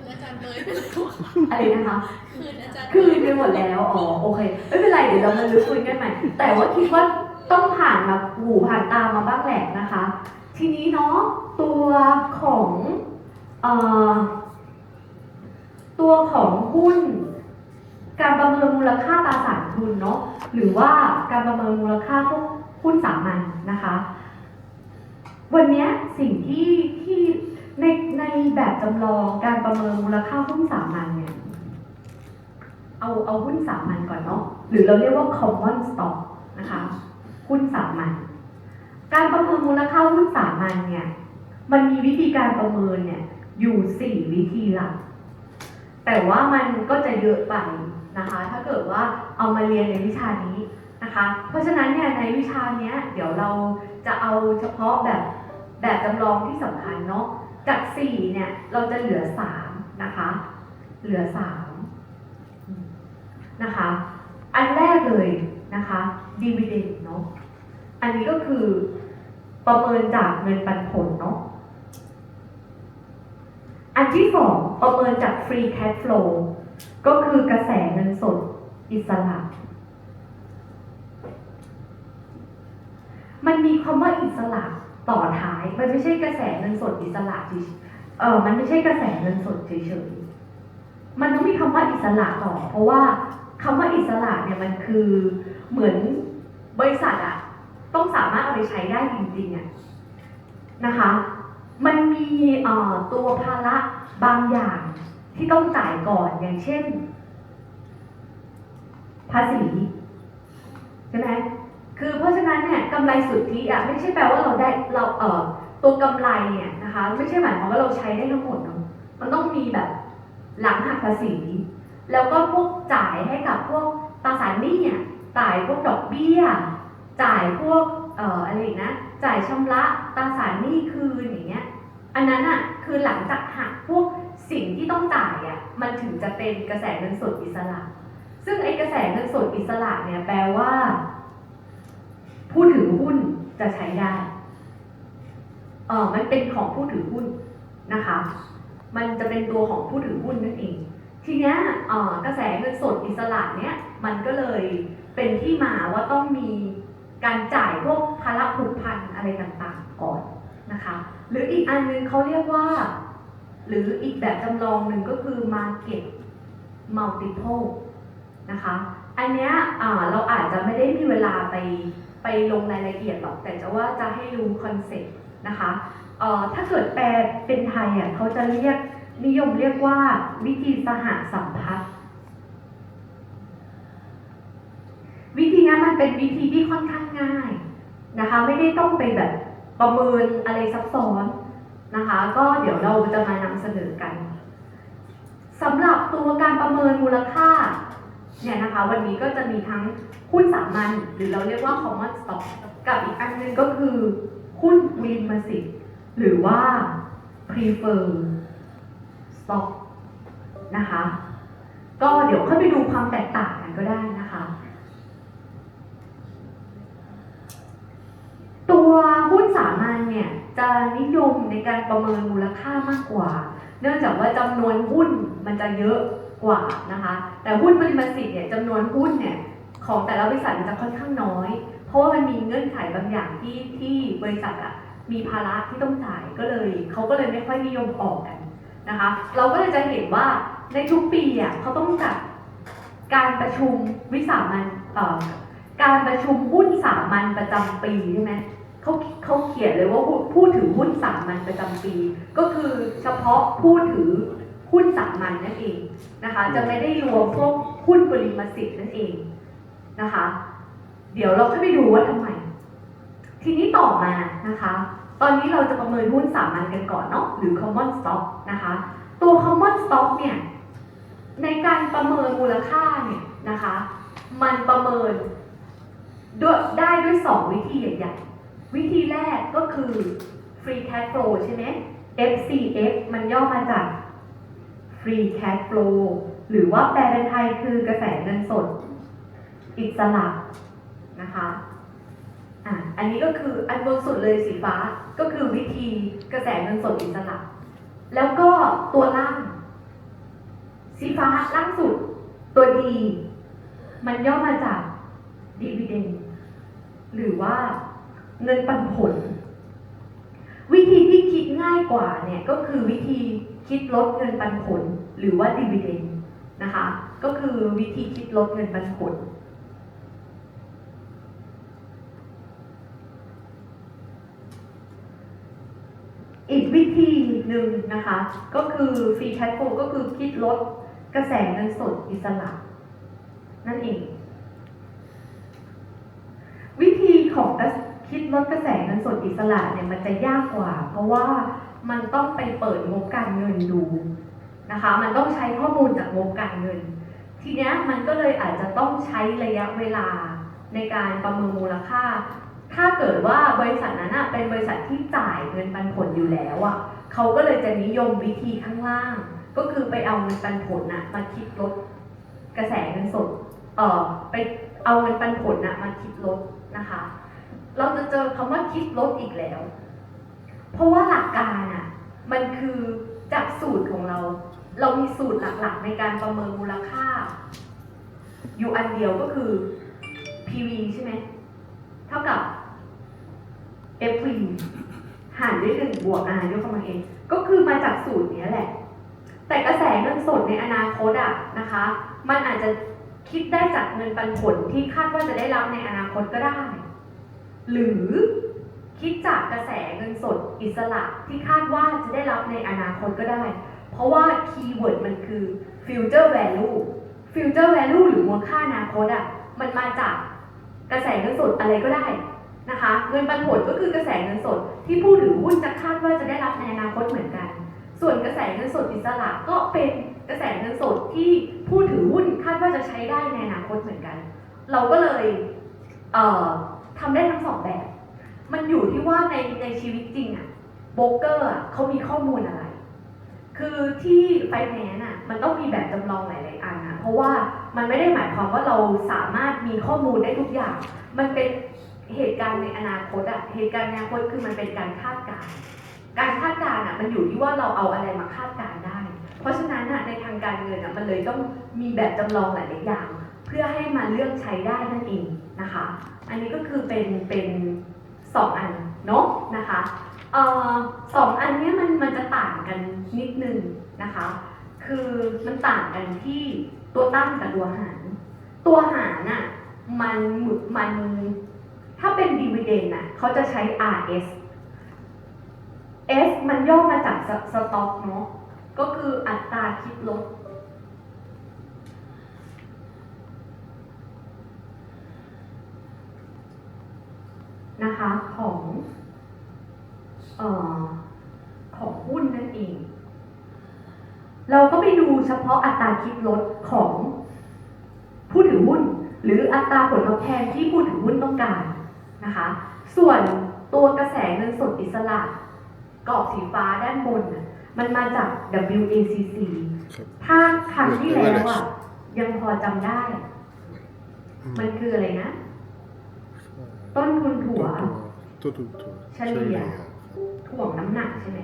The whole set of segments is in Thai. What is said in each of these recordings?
นอาจารย์เลยอะไรนะคะ คืนอาจารย์คืนไปหมดแล้ว อ๋อ โอเค ไม่เป็นไร เดี๋ยวเรามาลื้อฟื้นกันใหม่ แต่ว่าคิดว่าต้องผ่านมาหูผ่านตามาบ้างแหละนะคะ ทีนี้เนาะตัวของเอ่อตัวของหุ้น การประเมินมูลค่าตราสารทุนเนาะ หรือว่าการประเมินมูลค่าพวกหุ้นสามัญนะคะ วันเนี้ยสิ่งที่ที่ ในในแบบจำลองการประเมินมูลค่าหุ้นสามัญเนี่ย เอาเอาหุ้นสามัญก่อนเนาะหรือเราเรียกว่า common stock นะคะ หุ้นสามัญการประเมินมูลค่าหุ้นสามัญเนี่ย มันมีวิธีการประเมินเนี่ยอยู่สี่วิธีหลัก แต่ว่ามันก็จะเยอะไปนะคะ ถ้าเกิดว่าเอามาเรียนในวิชานี้นะคะ เพราะฉะนั้นเนี่ยในวิชาเนี้ยเดี๋ยวเราจะเอาเฉพาะแบบแบบจำลองที่สำคัญเนาะ จากสี่เนี่ยเราจะเหลือสามนะคะ เหลือสามนะคะ อันแรกเลยนะคะ dividend เนาะอันนี้ก็คือประเมินจากเงินปันผลเนาะอันที่สองประเมินจาก free cash flow ก็คือกระแสเงินสดอิสระ มันมีคำว่าอิสระ ต่อท้าย มันไม่ใช่กระแสเงินสดอิสระเฉยเออมันไม่ใช่กระแสเงินสดเฉยๆ มันต้องมีคำว่าอิสระต่อ เพราะว่าคำว่าอิสระเนี่ยมันคือเหมือนบริษัทอะต้องสามารถเอาไปใช้ได้จริงๆอะนะคะ มันมีตัวภาระบางอย่างที่ต้องจ่ายก่อนอย่างเช่น ภาษีใช่ไหมคือเพราะฉะนั้นเนี่ยำไรสุทธิอะไม่ใช่แปลว่าเราได้เราเอ่อตัวกำไรเนี่ยนะคะ ไม่ใช่หมายความว่าเราใช้ได้ทั้งหมดเนาะมันต้องมีแบบหลังหักภาษี แล้วก็พวกจ่ายให้กับพวกตราสารหนี้เนี่ยจ่ายพวกดอกเบี้ย จ่ายพวกเอ่ออะไรนะจ่ายชำระตราสารหนี้คืนอย่างเงี้ยอันนั้นอะคือหลังจากหักพวกสิ่งที่ต้องจ่ายอะมันถึงจะเป็นกระแสเงินสดอิสระ ซึ่งไอ้กระแสเงินสดอิสระเนี่ยแปลว่า ผู้ถือหุ้นจะใช้ได้เออมันเป็นของผู้ถือหุ้นนะคะ มันจะเป็นตัวของผู้ถือหุ้นนั่นเอง ทีเนี้ยกระแสเงินสดอิสระเนี้ยมันก็เลยเป็นที่มาว่าต้องมีการจ่ายพวกภาระผูกพันอะไรต่างๆก่อนนะคะ หรืออีกอันนึงเขาเรียกว่า หรืออีกแบบจำลองหนึ่งก็คือ market multiple นะคะ อันเนี้ยเราอาจจะไม่ได้มีเวลาไป ไปลงรายละเอียดหรอก แต่จะว่าจะให้รู้คอนเซ็ปต์นะคะเอ่อถ้าเกิดแปลเป็นไทยอะเขาจะเรียกนิยมเรียกว่าวิธีสหสัมพัทธ์วิธีนี้มันเป็นวิธีที่ค่อนข้างง่ายนะคะ ไม่ได้ต้องไปแบบประเมินอะไรซับซ้อนนะคะ ก็เดี๋ยวเราจะมานำเสนอกันสำหรับตัวการประเมินมูลค่า เนี่ยนะคะวันนี้ก็จะมีทั้งหุ้นสามัญหรือเราเรียกว่า common stock กับอีกอันหนึงก็คือหุ้นวินมาสิทธิ์หรือว่า prefer stock นะคะ ก็เดี๋ยวค่อยไปดูความแตกต่างกันก็ได้นะคะ ตัวหุ้นสามัญเนี่ยจะนิยมในการประเมินมูลค่ามากกว่า เนื่องจากว่าจำนวนหุ้นมันจะเยอะ กว่านะคะ แต่หุ้นบริษัทสิทธิ์เนี่ยจำนวนหุ้นเนี่ยของแต่ละบริษัทมันจะค่อนข้างน้อย เพราะว่ามันมีเงื่อนไขบางอย่างที่ที่บริษัทอะมีภาระที่ต้องจ่ายก็เลยเขาก็เลยไม่ค่อยนิยมออกกันนะคะ เราก็เลยจะเห็นว่าในทุกปีอะเขาต้องจัดการประชุมวิสามันเอ่อการประชุมหุ้นสามัญประจำปีใช่ไหมเขาเขาเขียนเลยว่าผู้ผู้ถือหุ้นสามัญประจำปี ก็คือเฉพาะผู้ถือ หุ้นสามัญนั่นเองนะคะ จะไม่ได้รวมพวกหุ้นบริมสิทธิ์นั่นเองนะคะ เดี๋ยวเราค่อยไปดูว่าทำไม ทีนี้ต่อมานะคะ ตอนนี้เราจะประเมินหุ้นสามัญกันก่อนเนาะหรือ common stock นะคะ ตัว common stock เนี่ยในการประเมินมูลค่าเนี่ยนะคะ มันประเมินด้วยได้ด้วย 2 วิธีใหญ่ๆ วิธีแรกก็คือ free cash flow ใช่ไหม FCF มันย่อมาจาก free cash flow หรือว่าแปลเป็นไทยคือกระแสเงินสด อิสระนะคะอะอันนี้ก็คืออันบนสุดเลยสีฟ้าก็คือวิธีกระแสเงินสดอิสระ แล้วก็ตัวล่าง สีฟ้าล่างสุดตัวดี มันย่อมาจากดีว i เดนหรือว่าเงินปันผล วิธีที่คิดง่ายกว่าเนี่ยก็คือวิธี คิดลดเงินปันผลหรือว่าดีวเดนนะคะ ก็คือวิธีคิดลดเงินปันผลอีกวิธีหนึ่งนะคะ ก็คือฟรีแคชโฟก็คือคิดลดกระแสเงินสดอิสระ นั่นเอง วิธีของคิดลดกระแสเงินสดอิสระเนี่ยมันจะยากกว่า เพราะว่า มันต้องไปเปิดงบการเงินดูนะคะ มันต้องใช้ข้อมูลจากงบการเงิน ทีนี้มันก็เลยอาจจะต้องใช้ระยะเวลาในการประเมินมูลค่า ถ้าเกิดว่าบริษัทนั้นเป็นบริษัทที่จ่ายเงินปันผลอยู่แล้วอะเขาก็เลยจะนิยมวิธีข้างล่าง ก็คือไปเอาเงินปันผลน่ะมาคิดลดกระแสเงินสดเอ่อไปเอาเงินปันผลน่ะมาคิดลดนะคะ เราจะเจอคำว่าคิดลดอีกแล้ว เพราะว่าหลักการ มันคือจากสูตรของเรา เรามีสูตรหลักๆ ในการประเมินมูลค่า อยู่อันเดียวก็คือ PV ใช่ไหม เท่ากับ FV หารด้วยหนึ่งบวก R ยกกำลังเองก็คือมาจากสูตรนี้แหละ แต่กระแสเงินสดในอนาคตอะนะคะ มันอาจจะคิดได้จากเงินปันผลที่คาดว่าจะได้รับในอนาคตก็ได้ หรือ คิดจากกระแสเงินสดอิสระที่คาดว่าจะได้รับในอนาคตก็ได้ เพราะว่าคีย์เวิร์ดมันคือ future value future value หรือมูลค่าอนาคตอะมันมาจากกระแสเงินสดอะไรก็ได้นะคะเงินปันผลก็คือกระแสเงินสดที่ผู้ถือหุ้นจะคาดว่าจะได้รับในอนาคตเหมือนกัน ส่วนกระแสเงินสดอิสระก็เป็นกระแสเงินสดที่ผู้ถือหุ้นคาดว่าจะใช้ได้ในอนาคตเหมือนกัน เราก็เลยเอ่อทำได้ทั้งสองแบบ มันอยู่ที่ว่าในในชีวิตจริงอะโบรกเกอร์อะเขามีข้อมูลอะไร คือที่ไฟแนนซ์อะมันต้องมีแบบจำลองหลาย ๆ อันอะเพราะว่ามันไม่ได้หมายความว่าเราสามารถมีข้อมูลได้ทุกอย่าง มันเป็นเหตุการณ์ในอนาคตอะเหตุการณ์ในอนาคตคือมันเป็นการคาดการณ์การคาดการณ์อะมันอยู่ที่ว่าเราเอาอะไรมาคาดการณ์ได้ เพราะฉะนั้นอะในทางการเงินอะมันเลยต้องมีแบบจำลองหลาย ๆ อย่าง เพื่อให้มาเลือกใช้ได้นั่นเองนะคะ อันนี้ก็คือเป็นเป็น สองอันเนาะนะคะเออสองอันนี้มันมันจะต่างกันนิดนึงนะคะ คือมันต่างกันที่ตัวตั้งกับตัวหาร ตัวหารน่ะมันหมุดมันถ้าเป็นดีเวเดนน่ะเขาจะใช้ RS S มันย่อมาจากสต็อกเนาะก็คืออัตราคิดลด นะคะของเอ่อของหุ้นนั่นเอง เราก็ไปดูเฉพาะอัตราคิดลดของผู้ถือหุ้น หรืออัตราผลตอบแทนที่ผู้ถือหุ้นต้องการนะคะ ส่วนตัวกระแสเงินสดอิสระกรอบสีฟ้าด้านบนน่ะมันมาจาก WACC ครับถ้าครั้งที่แล้วอะยังพอจำได้ มันคืออะไรนะ ต้นทุนถั่วตัวตัวตัวเฉลี่ยถ่วงน้ำหนักใช่ไหม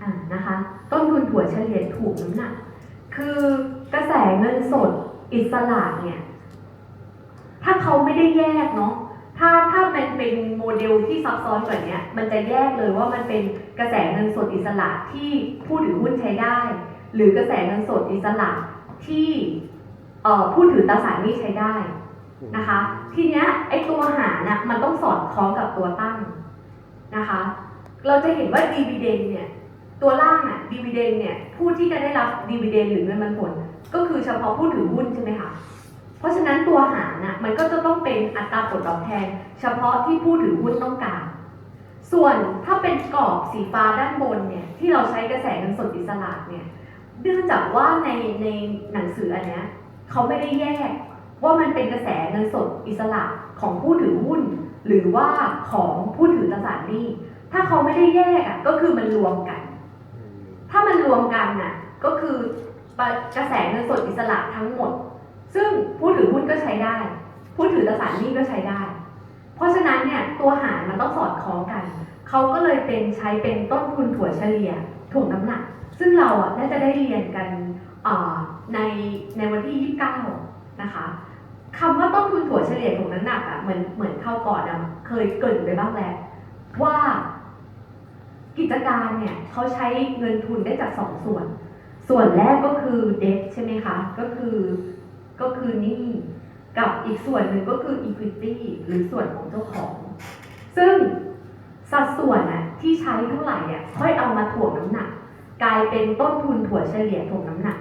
อ่านะคะ ต้นทุนถั่วเฉลี่ยถ่วงน้ำหนัก คือกระแสเงินสดอิสระเนี่ย ถ้าเขาไม่ได้แยกเนาะถ้าถ้ามันเป็นโมเดลที่ซับซ้อนกว่านี้มันจะแยกเลยว่ามันเป็นกระแสเงินสดอิสระที่ผู้ถือหุ้นใช้ได้ หรือกระแสเงินสดอิสระที่เอ่อ ผู้ถือตราสารหนี้ใช้ได้นะคะ ทีเนี้ยไอตัวหารน่ะมันต้องสอดคล้องกับตัวตั้งนะคะ เราจะเห็นว่าดี v เดนเนี่ยตัวล่างอะดี v เดนเนี่ยผู้ที่จะได้รับดี v เดนหรือเงินปันผล ก็คือเฉพาะผู้ถือหุ้นใช่ไหมคะเพราะฉะนั้นตัวหารน่ะมันก็จะต้องเป็นอัตราผลตอบแทน เฉพาะที่ผู้ถือหุ้นต้องการ ส่วนถ้าเป็นกรอบสีฟ้าด้านบนเนี่ยที่เราใช้กระแสเงินสดอิสระเนี่ยเนื่องจากว่าในในหนังสืออันเนี้ย เขาไม่ได้แยก ว่ามันเป็นกระแสเงินสดอิสระของผู้ถือหุ้น หรือว่าของผู้ถือตราสารหนี้ถ้าเขาไม่ได้แยกอะก็คือมันรวมกัน ถ้ามันรวมกันน่ะก็คือกระแสเงินสดอิสระทั้งหมด ซึ่งผู้ถือหุ้นก็ใช้ได้ ผู้ถือตราสารหนี้ก็ใช้ได้ เพราะฉะนั้นเนี่ยตัวหารมันต้องสอดคล้องกัน เขาก็เลยเป็นใช้เป็นต้นทุนถั่วเฉลี่ยถ่วงน้ำหนัก ซึ่งเราอะน่าจะได้เรียนกันอ่า ในในวันที่ 29 นะคะคำว่าต้นทุนถั่วเฉลี่ยถ่วงน้ำหนักอะเหมือนเหมือนเข้าก่อนอะเคยเกินไปบ้างแล้วว่ากิจการเนี่ยเขาใช้เงินทุนได้จากสองส่วน ส่วนแรกก็คือ debt ใช่ไหมคะก็คือก็คือนี้กับอีกส่วนหนึ่งก็คือ equity หรือส่วนของเจ้าของ ซึ่งสัดส่วนน่ะที่ใช้เท่าไหร่อะค่อยเอามาถ่วงน้ำหนัก กลายเป็นต้นทุนถั่วเฉลี่ยถ่วงน้ำหนัก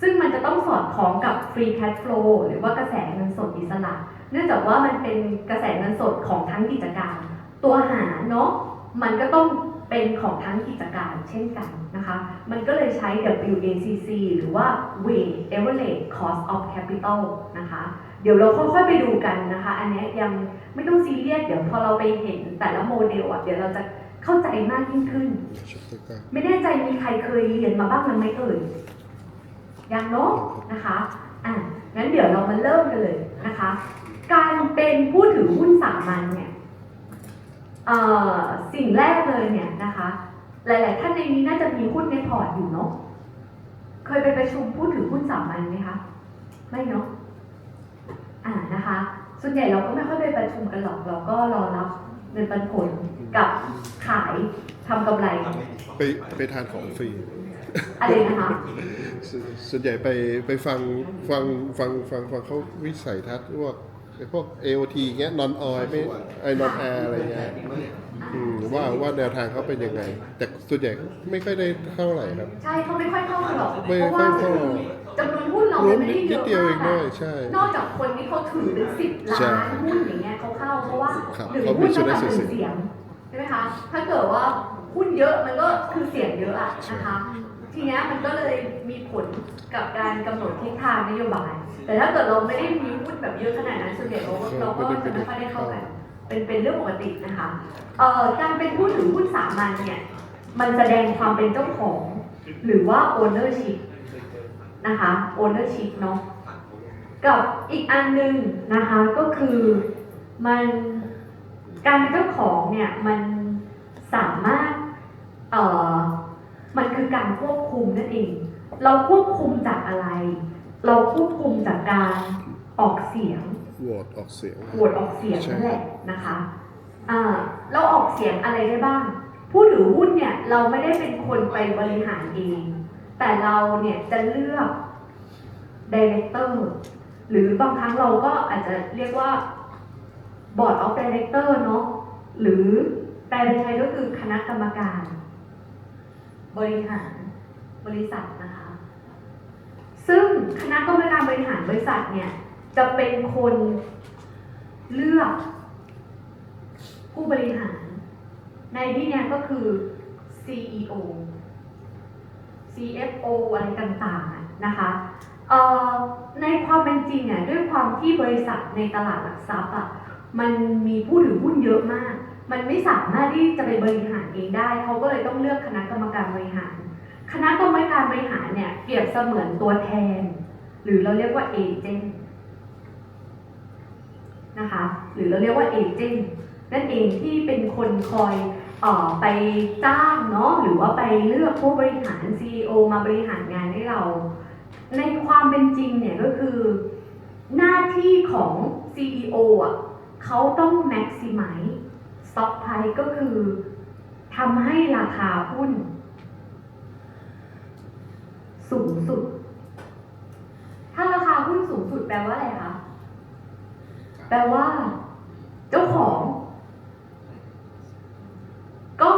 ซึ่งมันจะต้องสอดคล้องกับ free cash flow หรือว่ากระแสเงินสดอิสระ เนื่องจากว่ามันเป็นกระแสเงินสดของทั้งกิจการ ตัวหารเนาะมันก็ต้องเป็นของทั้งกิจการเช่นกันนะคะ มันก็เลยใช้ WACC หรือว่า Weight Average Cost of Capital นะคะ เดี๋ยวเราค่อยๆไปดูกันนะคะ อันเนี้ยยังไม่ต้องซีเรียส เดี๋ยวพอเราไปเห็นแต่ละโมเดลอะ เดี๋ยวเราจะเข้าใจมากยิ่งขึ้นชัปเตอร์เก้าไม่แน่ใจมีใครเคยเรียนมาบ้างหรือไม่เอ่ย ยังเนาะนะคะอะงั้นเดี๋ยวเรามาเริ่มกันเลยนะคะ การเป็นผู้ถือหุ้นสามัญเนี่ยเอ่อสิ่งแรกเลยเนี่ยนะคะ หลาย ๆ ท่านในนี้น่าจะมีหุ้นในพอร์ตอยู่เนาะเคยไปประชุมผู้ถือหุ้นสามัญไหมคะไม่เนาะอ่านะคะ ส่วนใหญ่เราก็ไม่ค่อยไปประชุมกันหรอกเราก็รอรับเงินปันผลกับขายทำกำไร ไปไปทานของฟรี อะไรนะคะสส่วนใหญ่ไปไปฟังฟังฟังฟังฟังเขาวิสัยทัศน์พวกไอ้พวก AOT เงี้ยนอนออยไม่ไอ้นอนแอร์อะไรเงี้ยอืมว่าว่าแนวทางเขาเป็นยังไง แต่ส่วนใหญ่ไม่ค่อยได้เท่าไหร่ครับ ใช่เขาไม่ค่อยเข้ามาหรอกไม่เพราะค่ว่าอยเข้าจำนวนหุ้นเรารู้ไม่นิได้ดเยนิดอะเดียวเองมากด้วยอะใช่ นอกจากคนที่เขาถือเป็นสิบล้าใช่นหุ้นอย่างเงี้ยเขาเข้าเพราะว่าครับหนึ่งเขามีหุ้นส่เท่าวนได้กับหส่วนนึ่งเสีย เสียงใช่ไหมคะถ้าเกิดว่าหุ้นเยอะมันก็คือเสียงเยอะอะนะคะ ทีนี้มันก็เลยมีผลกับการกำหนดทิศทางนโยบาย แต่ถ้าเกิดเราไม่ได้มีหุ้นแบบเยอะขนาดนั้นส่วนใหญ่เราก็เราก็จะไม่ค่อยได้เข้ากันเป็นเป็นเรื่องปกตินะคะเอ่อการเป็นผู้ถือหุ้นสามัญเนี่ยมันแสดงความเป็นเจ้าของ หรือว่า ownership นะคะ ownership เนาะกับอีกอันหนึ่งนะคะก็คือมันการเป็นเจ้าของเนี่ยมันสามารถ เอ่อ มันคือการควบ คุมนั่นเองเราควบคุมจากอะไร เราควบคุมจากการออกเสียงโหวตออกเสียงโหวตออกเสียงใช่นั่นแหละนะคะอ่าเราออกเสียงอะไรได้บ้าง ผู้ถือหุ้นเนี่ยเราไม่ได้เป็นคนไปบริหารเอง แต่เราเนี่ยจะเลือกดีเรคเตอร์หรือบางครั้งเราก็อาจจะเรียกว่า Board of Director เนาะหรือแปลเป็นไทยก็คือคณะกรรมการ บริหาร บริษัทนะคะ ซึ่งคณะกรรมการบริหารบริษัทเนี่ย จะเป็นคนเลือก ผู้บริหาร ในที่เนี้ยก็คือ CEO CFO อะไรต่างๆนะคะในความเป็นจริงอะด้วยความที่บริษัทในตลาดหลักทรัพย์อะมันมีผู้ถือหุ้นเยอะมาก มันไม่สามารถที่จะไปบริหารเองได้ เขาก็เลยต้องเลือกคณะกรรมการบริหาร คณะกรรมการบริหารเนี่ยเปรียบเสมือนตัวแทน หรือเราเรียกว่าเอเจนต์นะคะหรือเราเรียกว่าเอเจนต์นั่นเองที่เป็นคนคอยออไปจ้างเนาะหรือว่าไปเลือกผู้บริหาร CEO มาบริหารงานให้เรา ในความเป็นจริงเนี่ยก็คือ หน้าที่ของ CEO อะเขาต้อง maximize stock price ก็คือทำให้ราคาหุ้น สูงสุด ถ้าราคาหุ้นสูงสุดแปลว่าอะไรคะ แปลว่า เจ้าของ ก็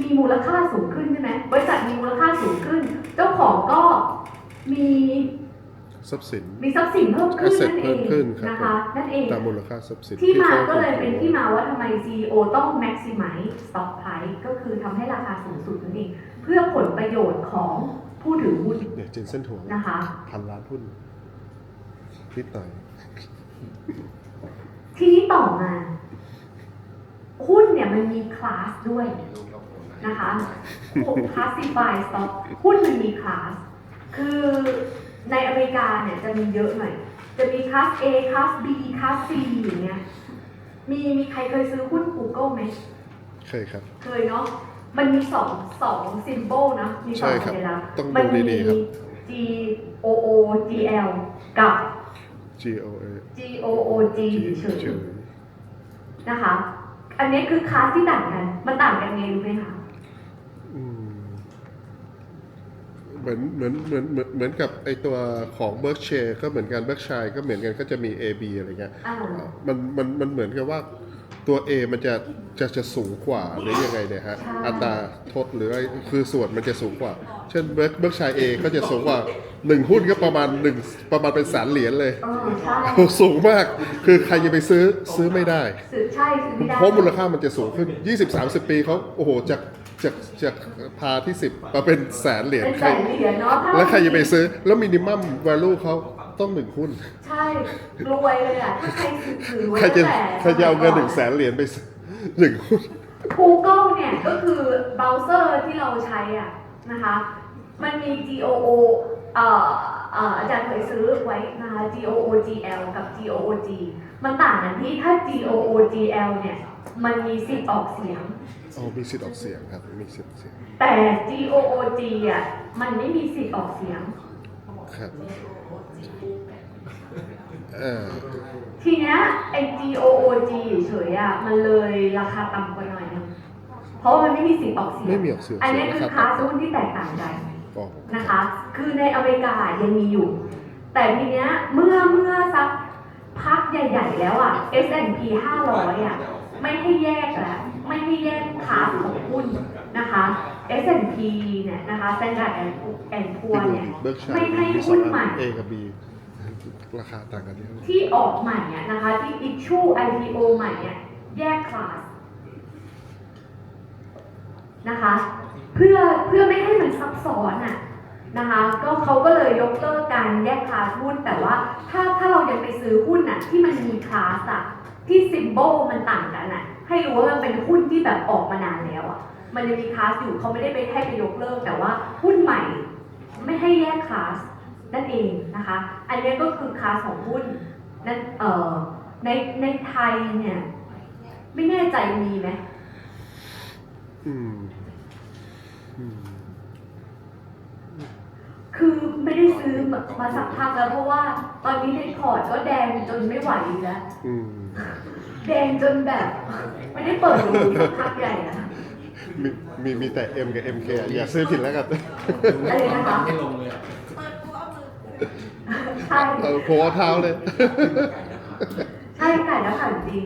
มีมูลค่าสูงขึ้นใช่ไหมบริษัทมีมูลค่าสูงขึ้น เจ้าของก็มีทรัพย์สินมีทรัพย์สินเพิ่มขึ้น Asset นั่นเอเพิ่งมขึ้นครับนะคะนั่นเองตามมูลค่าทรัพย์สินที่มาขก็เลยเป็นควบคุมที่มาว่าทำไม CEO ต้อง maximize stock price ก็คือทำให้ราคาสูงสุดนั่นเอง เพื่อผลประโยชน์ของ ผู้ถือหุ้นเนี่ยเจนเซนถั่วนะคะพันล้านหุ้นนิดหน่อยทีนี้ต่อมา หุ้นเนี่ยมันมีคลาสด้วยนะคะ classify stock หุ้นมันมีคลาส คือในอเมริกาเนี่ยจะมีเยอะหน่อย จะมีคลาส A คลาส B คลาส C อย่างเงี้ย มีมีใครเคยซื้อหุ้น Google ไหม เคยครับ เคยเนาะ มันมีสองสองซิมโบลนะ มีสองใช่ครับสัญลักษณ์ต้องดูมันมี ดีๆครับ G O O G L กับ G O A G O O G เฉยเฉยๆนะคะ อันนี้คือคลาสที่ต่างกัน มันต่างกันไงรู้ไหมคะ อืมเหมือนเหมือนเหมือนเหมือนเหมือนกับไอตัวของเบิร์กเชร์ก็เหมือนกันเบิร์กชัยก็เหมือนกันก็จะมี A B อะไรเงี้ยอ่า มันมันมันเหมือนกับว่า ตัว A มันจะจะจะสูงกว่าหรือยังไงเนี่ยฮะใช่อัตราโทษหรืออะไรคือส่วนมันจะสูงกว่า เช่นเบิร์กเบิร์กชัย A ก็จะสูงกว่าหนึ่งหุ้นก็ประมาณหนึ่งประมาณเป็นแสนเหรียญเลยเออใช่สูงมากคือใครจะไปซื้อซื้อไม่ได้สื่อใช่ซื้อไม่ได้ เพราะมูลค่ามันจะสูงขึ้น 20-30 ปีเขาโอ้โหจากจากจากพาที่ 10มาเป็นแสนเหรียญเป็นใคแสรนเหรียญเนาะถ้าแล้วใครจะไปซื้อแล้วมินิมัม value เขา ต้องหนึ่งหุ้น ใช่ รวยเลยอะ ถ้าใครถือไว้ใครจะตั้งแต่ใครจะเอาเงินหนึ่งแสนเหรียญไปซื้อหนึ่งหุ้น Google เนี่ยก็คือเบราว์เซอร์ที่เราใช้อะนะคะ มันมี GOO เอ่อเอ่ออาจารย์เคยซื้อไว้นะคะ GOOGL กับ GOOG มันต่างกันที่ถ้า GOOGL เนี่ย มันมีสิทธิ์ออกเสียงอ๋อมีสิทธิ์ออกเสียงครับ มีสิทธิ์ออกเสียงแต่ GOOG อะ มันไม่มีสิทธิ์ออกเสียง ครับ เออ ทีเนี้ยไอ้ GOOG เฉยๆอะมันเลยราคาต่ำกว่าหน่อยนึงเพราะว่ามันไม่มีสิทธิ์ออกเสียงไม่มีออกเสียง อันนี้คือรับคลาสหุ้นที่แตกต่างกันอ๋อนะคะ คือในอเมริกายังมีอยู่ แต่ทีเนี้ยเมื่อเมื่อสักพักใหญ่ๆแล้วอะ S&P 500อะไม่ให้แยกแล้วไม่ให้แยกคลาสของหุ้นนะคะ S&P เนี่ยนะคะ Standard and Poor's เนี่ยเบิร์กชัยไม่ให้มีสอหุ้งนอัใหม่น A กับ B ราคาต่างกันเยอะที่ออกใหม่อะนะคะ ที่ issue IPO ใหม่เนี่ยแยกคลาสนะคะ เพื่อเพื่อไม่ให้มันซับซ้อนอะนะคะก็เขาก็เลยยกเลิกการแยกคลาสหุ้น แต่ว่าถ้าถ้าเรายังไปซื้อหุ้นอะที่มันมีคลาสอะที่ซิมโบลมันต่างกันอะให้รู้ว่ามันเป็นหุ้นที่แบบออกมานานแล้วอะ มันยังมีคลาสอยู่เขาไม่ได้ไปให้ไปยกเลิก แต่ว่าหุ้นใหม่ไม่ให้แยกคลาสนั่นเองนะคะ อันนี้ก็คือคลาสของหุ้นนั่นเอ่อในในไทยเนี่ยไม่แน่ใจมีไหมอืมอืมคือไม่ได้ซื้อมามาสักพักแล้วเพราะว่า ตอนนี้ในพอร์ตก็แดงจนไม่ไหวแล้วอืมแดงจนแบบ ไม่ได้เปิดดูสักพักใหญ่อะ มีมีมีแต่ M กับ MK อะอย่าซื้อผิดแล้วกัน อะไรนะคะไม่ลงเลยอะใช่ เออโผล่เอาเท้าเลย ใช่ค่ะแล้วค่ะจริง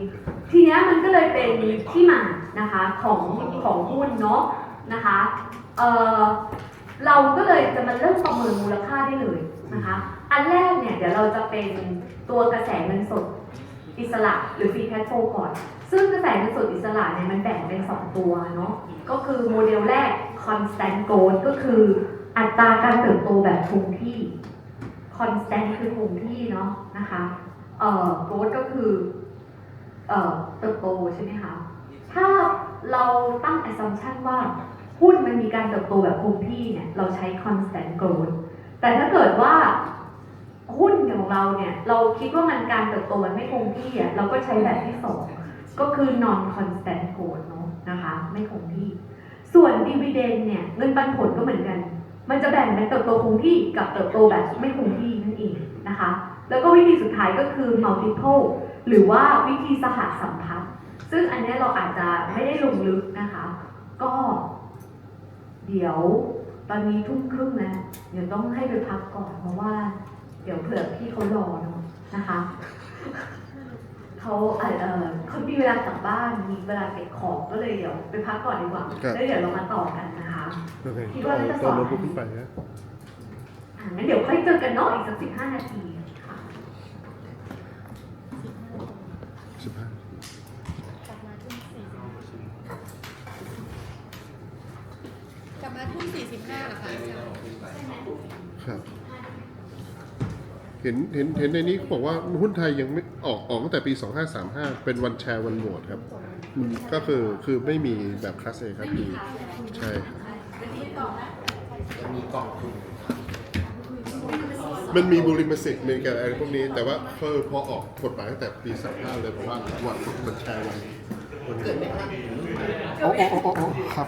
ทีเนี้ยมันก็เลยเป็นที่มานะคะของของหุ้นเนาะนะคะเออเราก็เลยจะมาเริ่มประเมินมูลค่าได้เลยนะคะ อันแรกเนี่ยเดี๋ยวเราจะเป็นตัวกระแสเงินสดอิสระหรือ free cash flow ก่อน ซึ่งกระแสเงินสดอิสระเนี่ยมันแบ่งเป็น 2 ตัวเนาะก็คือโมเดลแรก constant growth ก็คืออัตราการเติบโตแบบคงที่ constant คือคงที่เนาะนะคะเอ่อ growth ก็คือเอ่อเติบโตใช่ไหมคะถ้าเราตั้ง assumption ว่าหุ้นมันมีการเติบโตแบบคงที่เนี่ยเราใช้ constant growth แต่ถ้าเกิดว่าหุ้นของเราเนี่ย เราคิดว่ามันการเติบโตมันไม่คงที่อะเราก็ใช้แบบที่สอง ก็คือ non constant growth เนอะนะคะ ไม่คงที่ ส่วน dividend เนี่ยเงินปันผลก็เหมือนกัน มันจะแบ่งเป็นเติบโตคงที่กับเติบโตแบบไม่คงที่นั่นเองนะคะ แล้วก็วิธีสุดท้ายก็คือ multiple หรือว่าวิธีสหสัมพัทธ์ซึ่งอันนี้เราอาจจะไม่ได้ลงลึกนะคะ ก็ เดี๋ยวตอนนี้ทุ่มครึ่งแล้วเดี๋ยวต้องให้ไปพักก่อนเพราะว่า เดี๋ยวเผื่อพี่เขารอเนอะนะคะ เขาเอ่อเอ่อเขามีเวลากลับบ้านมีเวลาเก็บของก็เลยเดี๋ยวไปพักก่อนดีกว่าครับ แล้วเดี๋ยวเรามาต่อกันนะคะ โอเคคิดว่าน่าจะสตัอวนโน้ตบุ๊กขึ้นไปนะ อะงั้นเดี๋ยวค่อยเจอกันเนาะอีกสักสิบห้านาทีค่ะ สิบห้า กลับมาทุ่มสี่สิบห้าเหรอคะอาจารย์ ครับ เห็นเห็นเห็นในนี้เขาบอกว่าหุ้นไทยยังไม่ออกออกตั้งแต่ปี 2535 เป็นวันแชร์วันโหวตครับอืมก็คือคือไม่มีแบบคลาสเอครับพี่ใช่ครับจะมีกล่องทุนมันมีบุริมสิทธิ์ในการอะไรพวกนี้ แต่ว่าคือพอออกกฎหมายตั้งแต่ปี 35 เลยเพราะว่าวันมันแชร์วัน เกิดไม่พลาดอ๋ออ๋ออ๋อครับ